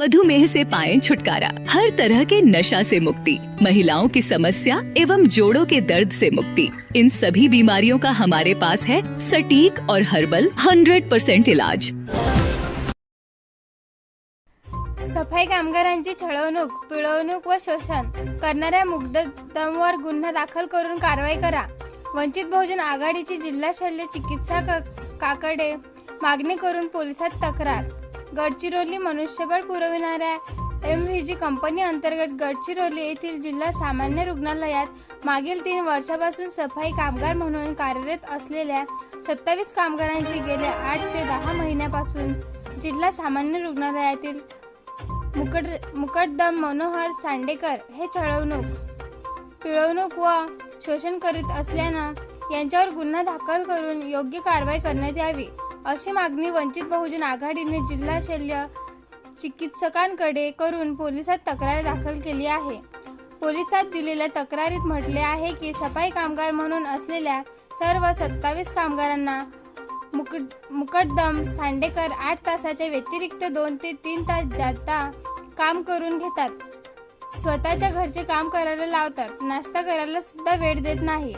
मधुमेह से पाएं छुटकारा। हर तरह के नशा से मुक्ति महिलाओं की समस्या एवं जोड़ों के दर्द से मुक्ति। इन सभी बीमारियों का हमारे पास है सटीक और हर्बल 100% परसेंट इलाज। सफाई कामगारांची छळवणूक पिळवणूक व शोषण करणाऱ्या मुग्धदमवर गुन्हा दाखल करून कारवाई करा. वंचित बहुजन आघाडीची जिल्हा शल्य चिकित्सा काकडे. मागणी करून पोलिसात तक्रार. गडचिरोली मनुष्यबळ पुरविणाऱ्या एम व्ही जी कंपनी अंतर्गत गडचिरोली येथील जिल्हा सामान्य रुग्णालयात मागील तीन वर्षापासून सफाई कामगार म्हणून कार्यरत असलेल्या सत्तावीस कामगारांची गेल्या आठ ते दहा महिन्यापासून जिल्हा सामान्य रुग्णालयातील मुकड मुकटदम मनोहर सांडेकर हे छळवणूक पिळवणूक व शोषण करीत असल्यानं यांच्यावर गुन्हा दाखल करून योग्य कारवाई करण्यात यावी. अशी मागणी वंचित बहुजन आघाडीने जिल्हा शल्य चिकित्सकांकडे करून पोलिसात तक्रार दाखल केली आहे. पोलिसात दिलेल्या तक्रारीत म्हटले आहे की सफाई कामगार म्हणून असलेल्या सर्व सत्तावीस कामगारांना मुकड मुकद्दम सांडेकर आठ तासाच्या व्यतिरिक्त दोन ते तीन तास जाता काम करून घेतात. स्वतःच्या घरचे काम करायला लावतात. नाश्ता करायला सुद्धा वेळ देत नाही.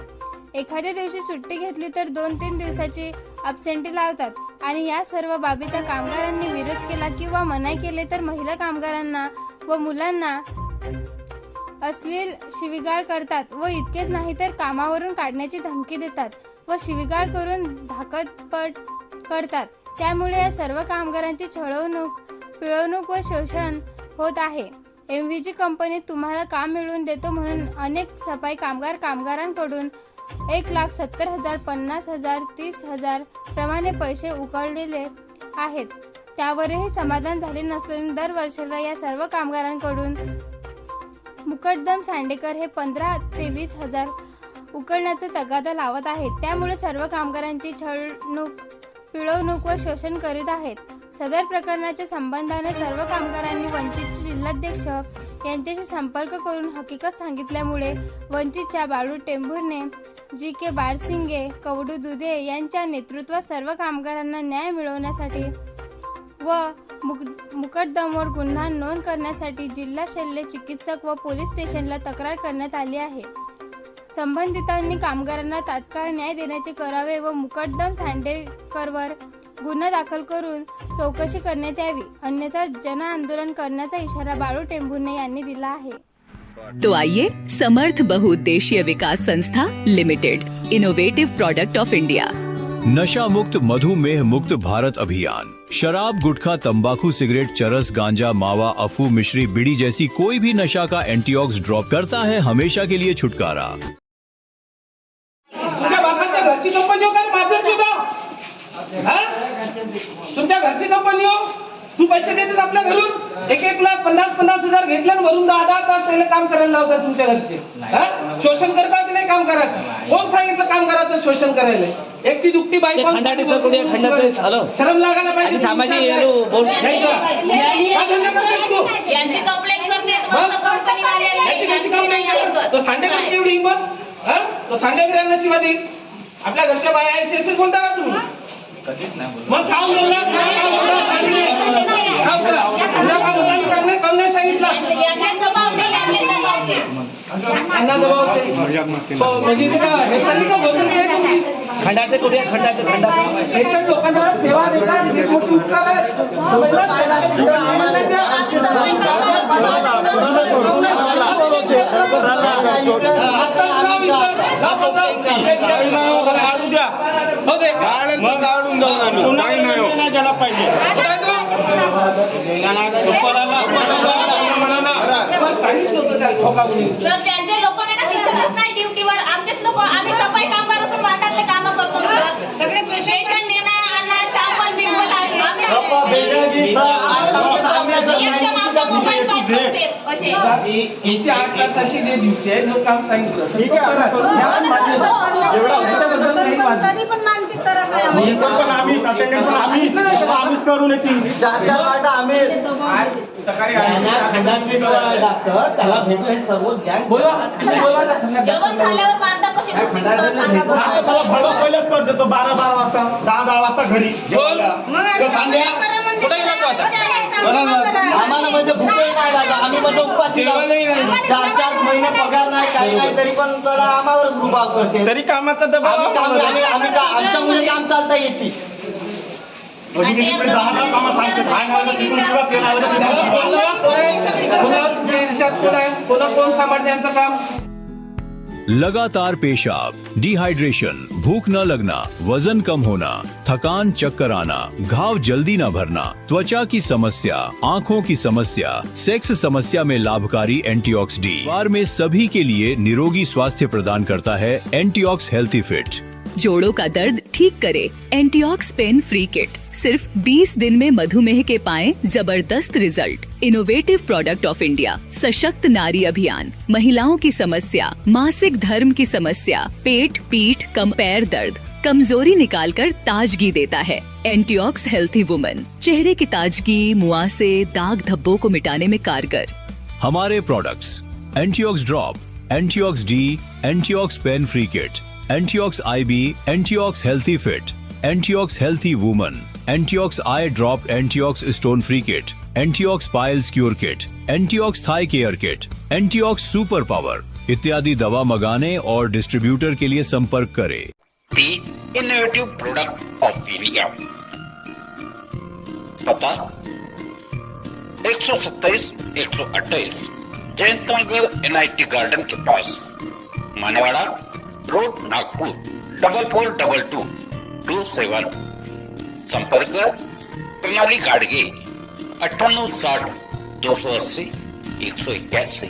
एखाद्या दिवशी सुट्टी घेतली तर दोन तीन दिवसाची अबसेंटी लावतात. आणि या सर्व बाबीचा कामगारांनी विरोध केला किंवा मनाई केले तर महिला कामगारांना व मुलांना अश्लील शिवीगाळ करतात व इतकेच नाही तर कामावरून काढण्याची धमकी देतात व शिवीगाळ करून धाकतपट करतात. त्यामुळे या सर्व कामगारांची छळवणूक पिळवणूक व शोषण होत आहे. एम व्ही जी कंपनीत तुम्हाला काम मिळवून देतो म्हणून अनेक सफाई कामगार कामगारांकडून एक लाख सत्तर हजार पन्नास हजार तीस हजार प्रमाणे पैसे उकळलेले आहेत. त्यावरही समाधान झाले नसल्याने दरवर्षीला या सर्व कामगारांकडून मुकद्दम सांडेकर हे पंधरा ते वीस हजार उकळण्याचा तगादा लावत आहेत. त्यामुळे सर्व कामगारांची छळणूक पिळवणूक व शोषण करीत आहेत. सदर प्रकरणाच्या संबंधाने सर्व कामगारांनी वंचितचे जिल्हाध्यक्ष यांच्याशी संपर्क करून हकीकत सांगितल्यामुळे वंचितच्या बाळू टेंभुर्णे जी के बाळसिंगे कवडू दुधे यांच्या नेतृत्वात सर्व कामगारांना न्याय मिळवण्यासाठी व मुक- मुकड्दमवर गुन्हा नोंद करण्यासाठी जिल्हा शल्य चिकित्सक व पोलीस स्टेशनला तक्रार करण्यात आली आहे. संबंधितांनी कामगारांना तात्काळ न्याय देण्याचे करावे व मुकड्दम सांडेकरवर गुन्हा दाखल करून चौकशी करण्यात यावी अन्यथा जन आंदोलन करण्याचा इशारा बाळू टेंभुर्णे यांनी दिला आहे. तो आइए Samarth Bahuuddeshiya Vikas Sanstha limited innovative product of India नशा मुक्त मधुमेह मुक्त भारत अभियान। शराब गुटखा तंबाकू सिगरेट चरस गांजा मावा अफू मिश्री बीड़ी जैसी कोई भी नशा का एंटीऑक्स ड्रॉप करता है हमेशा के लिए छुटकारा। हो? तुमच्या घरची कंपनी हो. तू पैसे देतेस आपल्या घरून? एक एक लाख पन्नास पन्नास हजार घेतले आणि वरून दहा दहा तास त्याला काम करायला लावतात तुमच्या घरचे. हा? शोषण करतात की नाही काम करायचं? कोण सांगितलं काम करायचं शोषण करायला? एकटी दुकटी बाई. शरम लागायला पाहिजे यांची. कंप्लेंट करते? तो सांडेकरची एवढी हिंमत? हा? तो सांडेकर यांना शिवा देईल आपल्या घरच्या बाया शेषच बोलता का तुम्ही? मग बोलला बोलला? बोलला? बोलला? नाही सांगितलं यांना. हो, म्हणजे ते का हेसाली का घोषणा आहे तुमची? खंडाटे कुठे आहे? खंडाटे खंडाटे हेसन लोकांना सेवा देतात ही मोठी उपकार आहे समजलं? आम्हाला द्या. आताच काढू द्या. हो दे. तो? पण सांगितलं होतं त्या धोका म्हणून. तर त्यांचे लोक नाही का दिसतच नाही ड्युटीवर आमचेच लोक आम्ही सफाई कामगार असून वाटातले काम करतो सर. सगळे पेशंट नेणार आणणार सामान बिंबल एकदम आमचा मोबाईल पास करते असे याची आठ तासाची जे ड्युटी आहे जो काम सांगितलं तर तो करा. तरी पण मानसिक त्रास आहे आम्हाला. खंडाटे डॉक्टर त्याला भेटू हे सर्व गॅंग बोला. जेवण झाल्यावर कशी सर सांगा बरं. बारा वाजता दहा दहा वाजता घरी. बोल. आम्हाला म्हणजे भूकही नाही लागला आम्ही म्हणजे उपाशी. चार चार महिने पगार नाही काही नाही तरी पण चला आम्हावरच रुबाब करते. तरी कामाचा दबाव आम्ही का आमच्यामुळे काम चालता येते कोणा कोण सांभाळते यांचं काम? लगातार पेशाब डिहाइड्रेशन भूख न लगना, वज़न कम होना, थकान चक्कर आना, घाव जल्दी न भरना, त्वचा की समस्या, आँखों की समस्या सेक्स समस्या में लाभकारी एंटीऑक्स डी बार में सभी के लिए निरोगी स्वास्थ्य प्रदान करता है एंटीऑक्स हेल्थी फिट जोड़ों का दर्द ठीक करे। एंटीऑक्स पेन फ्री किट सिर्फ़ 20 दिन में मधुमेह के पाए ज़बरदस्त result innovative product of India सशक्त नारी अभियान, महिलाओं की समस्या, मासिक धर्म की समस्या, पेट, पीठ, कम पैर दर्द, कमज़ोरी निकाल कर ताजगी देता है। एंटीऑक्स हेल्थी वुमन चेहरे की ताजगी, मुआसे, दाग धब्बों को मिटाने में कारगर। हमारे products Antiox drop Antiox D Antiox pain free kit Antiox I B Antiox healthy fit Antiox healthy woman Antiox eye drop Antiox stone free kit Antiox piles cure kit Antiox thigh care kit Antiox super power इत्यादि दवा मंगाने और distributor के लिए संपर्क करें। Innovative product of India पता एक सौ सत्ताईस एक सौ अट्ठाईस Jayant N I T garden K pass. Manewada road Nagpur double four double two two seven संपर्क प्रणाली गाडगे अठ्ठ्याण्णव साठ दो सौ अस्सी एक सौ इक्यासी